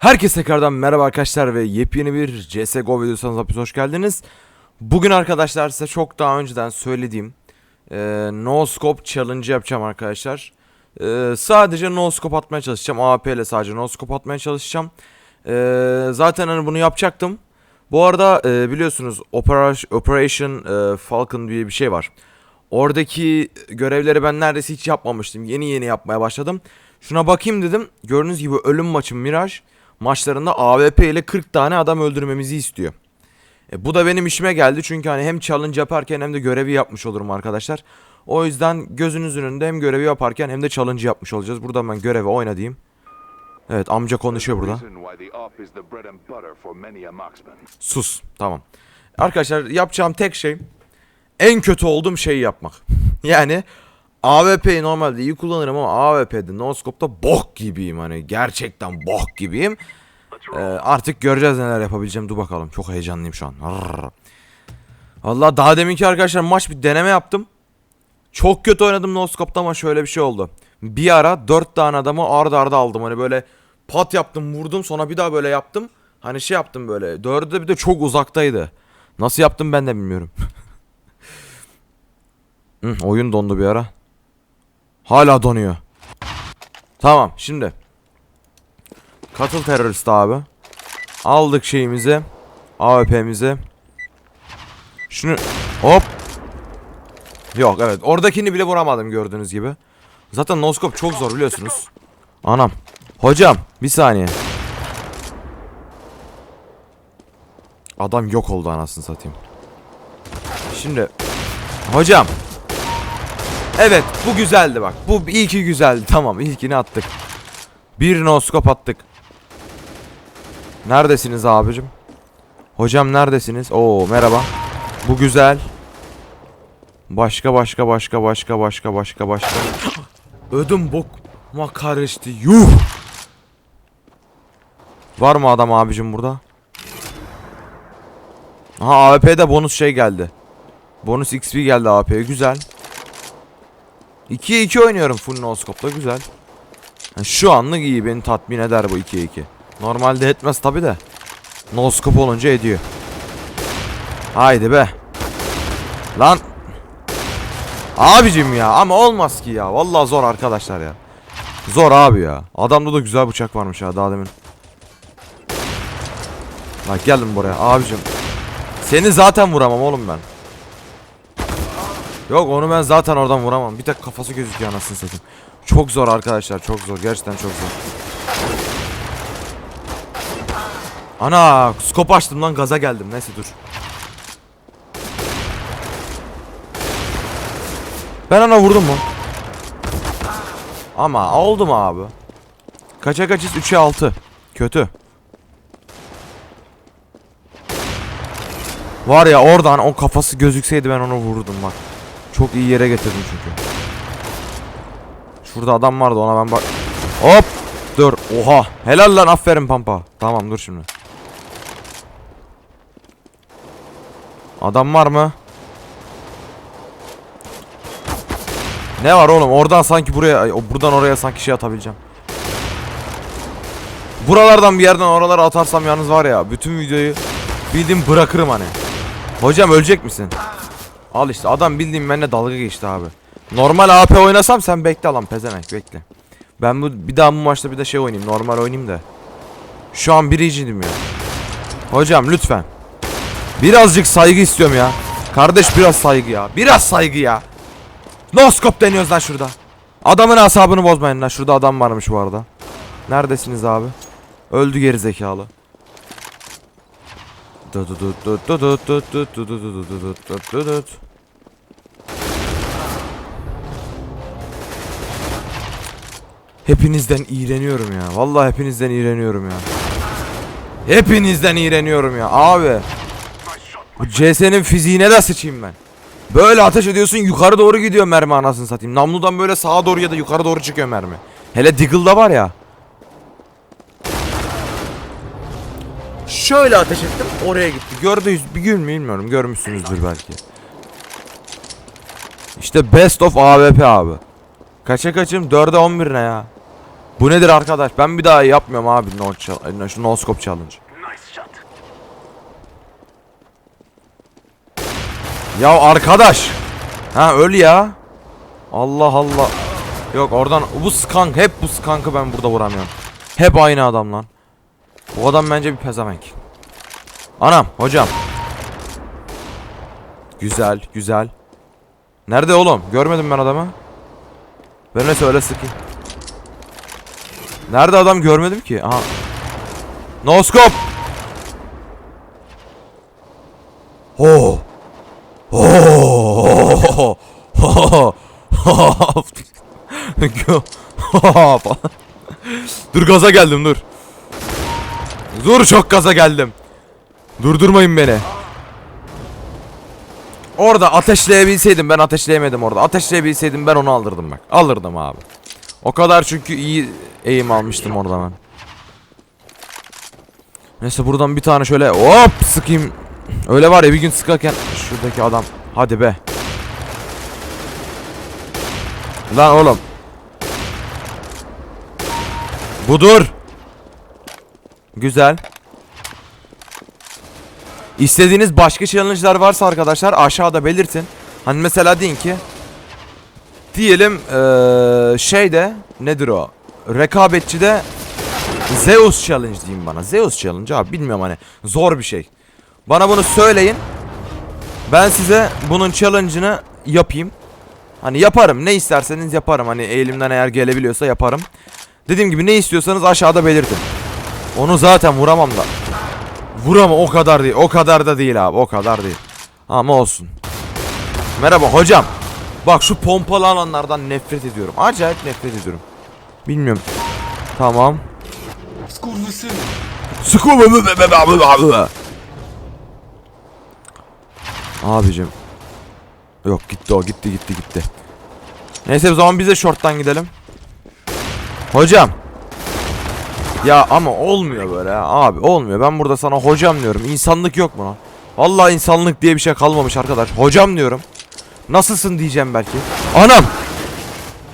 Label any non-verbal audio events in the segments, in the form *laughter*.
Herkese tekrardan merhaba arkadaşlar ve yepyeni bir CSGO videosunuz hepiniz hoş geldiniz. Bugün arkadaşlar size çok daha önceden söylediğim e, No Scope Challenge yapacağım arkadaşlar. E, sadece No Scope atmaya çalışacağım. AWP ile sadece No Scope atmaya çalışacağım. E, zaten hani bunu yapacaktım. Bu arada e, biliyorsunuz Operation, Operation e, Falcon diye bir şey var. Oradaki görevleri ben neredeyse hiç yapmamıştım. Yeni yeni yapmaya başladım. Şuna bakayım dedim. Gördüğünüz gibi ölüm maçı Mirage maçlarında AWP ile 40 tane adam öldürmemizi istiyor. E, bu da benim işime geldi çünkü hani hem challenge yaparken hem de görevi yapmış olurum arkadaşlar. O yüzden gözünüzün önünde hem görevi yaparken hem de challenge yapmış olacağız. Buradan ben görevi oyna diyeyim. Evet amca konuşuyor burada. Sus. Tamam. Arkadaşlar yapacağım tek şey en kötü olduğum şeyi yapmak. *laughs* yani AWP'yi normalde iyi kullanırım ama AWP'de no-scope'da bok gibiyim hani gerçekten bok gibiyim. Ee, artık göreceğiz neler yapabileceğim dur bakalım çok heyecanlıyım şu an. Rrrr. Vallahi daha deminki arkadaşlar maç bir deneme yaptım. Çok kötü oynadım no-scope'da ama şöyle bir şey oldu. Bir ara 4 tane adamı arda arda aldım hani böyle pat yaptım vurdum sonra bir daha böyle yaptım. Hani şey yaptım böyle dördü de bir de çok uzaktaydı. Nasıl yaptım ben de bilmiyorum. *laughs* Hı, oyun dondu bir ara. Hala donuyor. Tamam şimdi. Katıl terörist abi. Aldık şeyimizi. AWP'mizi. Şunu hop. Yok evet oradakini bile vuramadım gördüğünüz gibi. Zaten noskop çok zor biliyorsunuz. Anam. Hocam bir saniye. Adam yok oldu anasını satayım. Şimdi hocam Evet bu güzeldi bak. Bu ilki güzeldi. *laughs* Tamam ilkini attık. Bir noskop attık. Neredesiniz abicim? Hocam neredesiniz? Oo merhaba. Bu güzel. Başka başka başka başka başka başka başka. Ödüm bokma karıştı. Yuh. Var mı adam abicim burada? Aha AWP'de bonus şey geldi. Bonus XP geldi AWP'ye güzel. 2'ye 2 oynuyorum full no scope'la güzel. Yani şu anlık iyi beni tatmin eder bu 2'ye 2. Normalde etmez tabi de. No scope olunca ediyor. Haydi be. Lan. Abicim ya ama olmaz ki ya. Vallahi zor arkadaşlar ya. Zor abi ya. Adamda da güzel bıçak varmış ya daha demin. Bak geldim buraya abicim. Seni zaten vuramam oğlum ben. Yok onu ben zaten oradan vuramam. Bir tek kafası gözüküyor anasını satayım. Çok zor arkadaşlar çok zor. Gerçekten çok zor. Ana skop açtım lan gaza geldim. Neyse dur. Ben ona vurdum mu? Ama oldu mu abi? Kaça kaçız? 3'e 6. Kötü. Var ya oradan o kafası gözükseydi ben onu vururdum bak. Çok iyi yere getirdim çünkü. Şurada adam vardı ona ben bak. Hop! Dur. Oha. Helal lan aferin pampa. Tamam dur şimdi. Adam var mı? Ne var oğlum? Oradan sanki buraya, buradan oraya sanki şey atabileceğim. Buralardan bir yerden oralara atarsam yalnız var ya, bütün videoyu bildiğim bırakırım hani. Hocam ölecek misin? Al işte adam bildiğim benimle dalga geçti abi. Normal AP oynasam sen bekle lan pezemek bekle. Ben bu bir daha bu maçta bir de şey oynayayım normal oynayayım da. Şu an biriciydim ya. Hocam lütfen. Birazcık saygı istiyorum ya. Kardeş biraz saygı ya. Biraz saygı ya. Noskop deniyoruz lan şurada. Adamın asabını bozmayın lan. Şurada adam varmış bu arada. Neredesiniz abi? Öldü geri zekalı. Hepinizden iğreniyorum ya. Vallahi hepinizden iğreniyorum ya. Hepinizden iğreniyorum ya abi. Bu CS'nin fiziğine de sıçayım ben. Böyle ateş ediyorsun yukarı doğru gidiyor mermi anasını satayım. Namludan böyle sağa doğru ya da yukarı doğru çıkıyor mermi. Hele Deagle'da var ya. Şöyle ateş ettim oraya gitti. Gördünüz bir gün mü bilmiyorum görmüşsünüzdür belki. İşte best of AWP abi. Kaça kaçım? 4'e 11 ne ya? Bu nedir arkadaş? Ben bir daha yapmıyorum abi no, chal- şu no scope challenge. Ya arkadaş. Ha öl ya. Allah Allah. Yok oradan bu skank hep bu skankı ben burada vuramıyorum. Hep aynı adam lan. Bu adam bence bir pezevenk. Anam hocam. Güzel güzel. Nerede oğlum? Görmedim ben adamı. Ben neyse öyle sıkayım. Nerede adam görmedim ki. Aha. No scope. Oh. Oh. dur gaza geldim dur. Dur çok gaza geldim. Durdurmayın beni. Orada ateşleyebilseydim ben ateşleyemedim orada. Ateşleyebilseydim ben onu alırdım bak. Alırdım abi. O kadar çünkü iyi eğim almıştım orada ben. Neyse buradan bir tane şöyle hop sıkayım. Öyle var ya bir gün sıkarken şuradaki adam. Hadi be. Lan oğlum. Budur. Güzel. İstediğiniz başka challenge'lar varsa arkadaşlar aşağıda belirtin. Hani mesela deyin ki diyelim eee şeyde nedir o? Rekabetçide Zeus challenge diyeyim bana. Zeus challenge abi bilmiyorum hani zor bir şey. Bana bunu söyleyin. Ben size bunun challenge'ını yapayım. Hani yaparım. Ne isterseniz yaparım. Hani elimden eğer gelebiliyorsa yaparım. Dediğim gibi ne istiyorsanız aşağıda belirtin. Onu zaten vuramam da. Vuramam o kadar değil. O kadar da değil abi. O kadar değil. Ama olsun. Merhaba hocam. Bak şu pompalı alanlardan nefret ediyorum. Acayip nefret ediyorum. Bilmiyorum. Tamam. Sıkı Abicim. Yok gitti o gitti gitti gitti. Neyse o zaman biz de short'tan gidelim. Hocam. Ya ama olmuyor böyle ya abi olmuyor. Ben burada sana hocam diyorum. İnsanlık yok mu lan? Vallahi insanlık diye bir şey kalmamış arkadaş. Hocam diyorum. Nasılsın diyeceğim belki. Anam.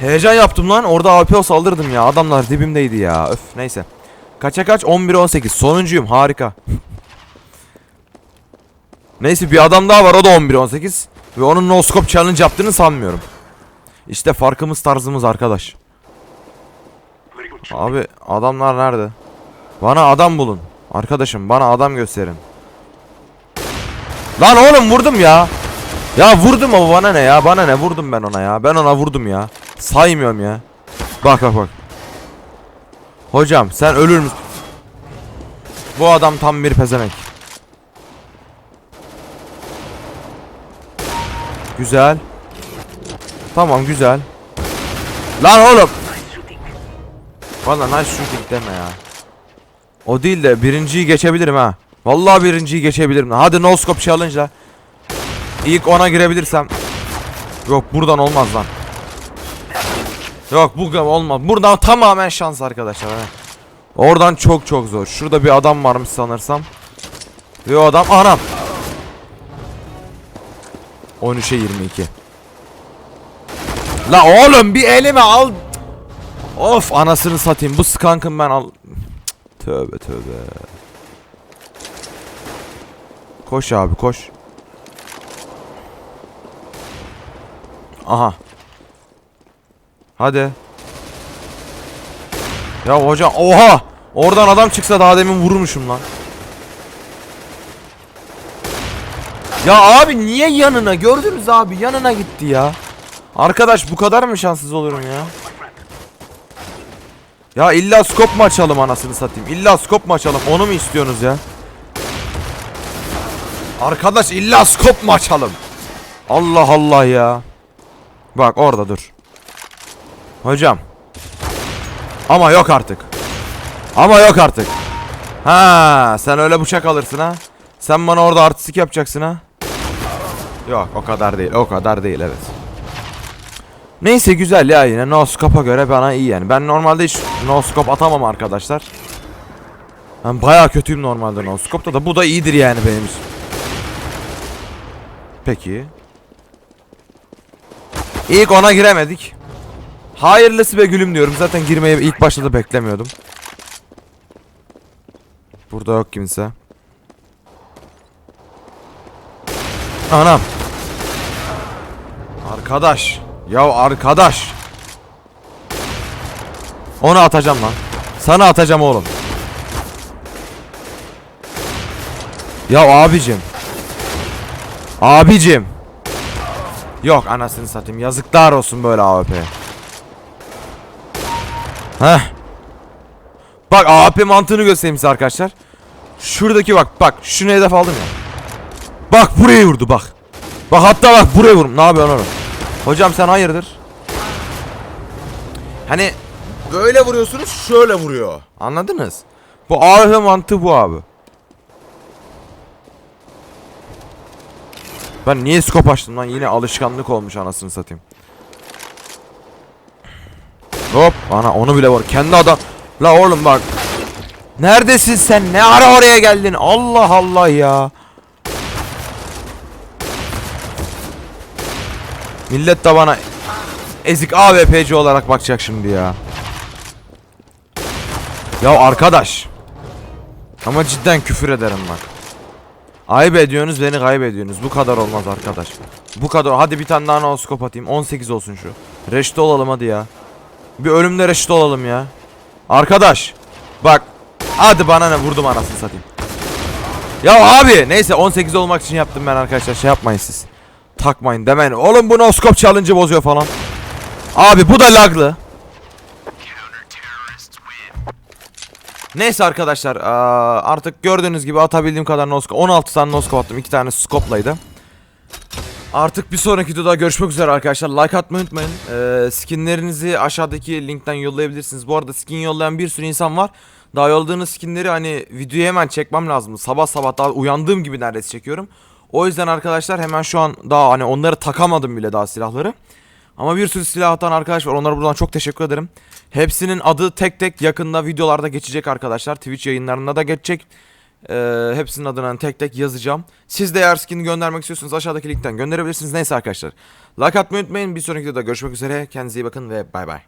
Heyecan yaptım lan. Orada APO saldırdım ya. Adamlar dibimdeydi ya. Öf neyse. Kaça kaç? 11-18. Sonuncuyum. Harika. *laughs* Neyse bir adam daha var. O da 11-18. Ve onun no scope challenge yaptığını sanmıyorum. İşte farkımız tarzımız arkadaş. Abi adamlar nerede? Bana adam bulun. Arkadaşım bana adam gösterin. Lan oğlum vurdum ya. Ya vurdum ama bana ne ya? Bana ne vurdum ben ona ya? Ben ona vurdum ya. Saymıyorum ya. Bak bak bak. Hocam sen ölür müsün? Bu adam tam bir pezemek. Güzel. Tamam güzel. Lan oğlum. Valla nice shooting deme ya. O değil de birinciyi geçebilirim ha. Vallahi birinciyi geçebilirim. Hadi no scope challenge'la. İlk ona girebilirsem. Yok buradan olmaz lan. Yok bu olmaz. Buradan tamamen şans arkadaşlar. he. Oradan çok çok zor. Şurada bir adam varmış sanırsam. Ve o adam anam. 13'e 22. La oğlum bir elime al. Of anasını satayım. Bu skankın ben al. Cık, Tövbe tövbe. Koş abi koş. Aha. Hadi. Ya hocam oha! Oradan adam çıksa daha demin vurmuşum lan. Ya abi niye yanına? Gördünüz abi yanına gitti ya. Arkadaş bu kadar mı şanssız olurum ya? Ya illa skop mu açalım anasını satayım? İlla skop mu açalım? Onu mu istiyorsunuz ya? Arkadaş illa skop mu açalım? Allah Allah ya. Bak orada dur. Hocam. Ama yok artık. Ama yok artık. Ha, sen öyle bıçak alırsın ha. Sen bana orada artistik yapacaksın ha. Yok o kadar değil. O kadar değil evet. Neyse güzel ya yine no scope'a göre bana iyi yani. Ben normalde hiç no scope atamam arkadaşlar. Ben bayağı kötüyüm normalde no scope'ta da bu da iyidir yani benim için. Peki. İlk ona giremedik. Hayırlısı be gülüm diyorum. Zaten girmeyi ilk başta da beklemiyordum. Burada yok kimse. Anam. Arkadaş. Ya arkadaş. Onu atacağım lan. Sana atacağım oğlum. Ya abicim. Abicim. Yok anasını satayım. Yazıklar olsun böyle AWP. Heh. Bak AWP mantığını göstereyim size arkadaşlar. Şuradaki bak bak şunu hedef aldım ya. Bak buraya vurdu bak. Bak hatta bak buraya vurum. Ne yapıyorsun oğlum? Hocam sen hayırdır? Hani böyle vuruyorsunuz şöyle vuruyor. Anladınız? Bu AWP mantığı bu abi. Ben niye skop açtım lan? Yine alışkanlık olmuş anasını satayım. Hop ana onu bile var. Kendi adam. La oğlum bak. Neredesin sen? Ne ara oraya geldin? Allah Allah ya. Millet de bana ezik AWP'ci olarak bakacak şimdi ya. Ya arkadaş. Ama cidden küfür ederim bak. Ayıp ediyorsunuz beni kaybediyorsunuz. Bu kadar olmaz arkadaş. Bu kadar. Hadi bir tane daha noskop atayım. 18 olsun şu. Reşit olalım hadi ya. Bir ölümle reşit olalım ya. Arkadaş. Bak. Hadi bana ne vurdum anasını satayım. Ya abi neyse 18 olmak için yaptım ben arkadaşlar. Şey yapmayın siz. Takmayın demeyin. Oğlum bu noskop challenge'ı bozuyor falan. Abi bu da laglı. Neyse arkadaşlar artık gördüğünüz gibi atabildiğim kadar noskop 16 tane noskop attım 2 tane skoplaydı. Artık bir sonraki videoda görüşmek üzere arkadaşlar. Like atmayı unutmayın. Ee, skinlerinizi aşağıdaki linkten yollayabilirsiniz. Bu arada skin yollayan bir sürü insan var. Daha yolladığınız skinleri hani videoya hemen çekmem lazım. Sabah sabah daha uyandığım gibi neredeyse çekiyorum. O yüzden arkadaşlar hemen şu an daha hani onları takamadım bile daha silahları. Ama bir sürü silah atan arkadaş var. Onlara buradan çok teşekkür ederim. Hepsinin adı tek tek yakında videolarda geçecek arkadaşlar. Twitch yayınlarında da geçecek. Ee, hepsinin adını tek tek yazacağım. Siz de eğer skin göndermek istiyorsanız aşağıdaki linkten gönderebilirsiniz. Neyse arkadaşlar. Like atmayı unutmayın. Bir sonraki videoda görüşmek üzere. Kendinize iyi bakın ve bay bay.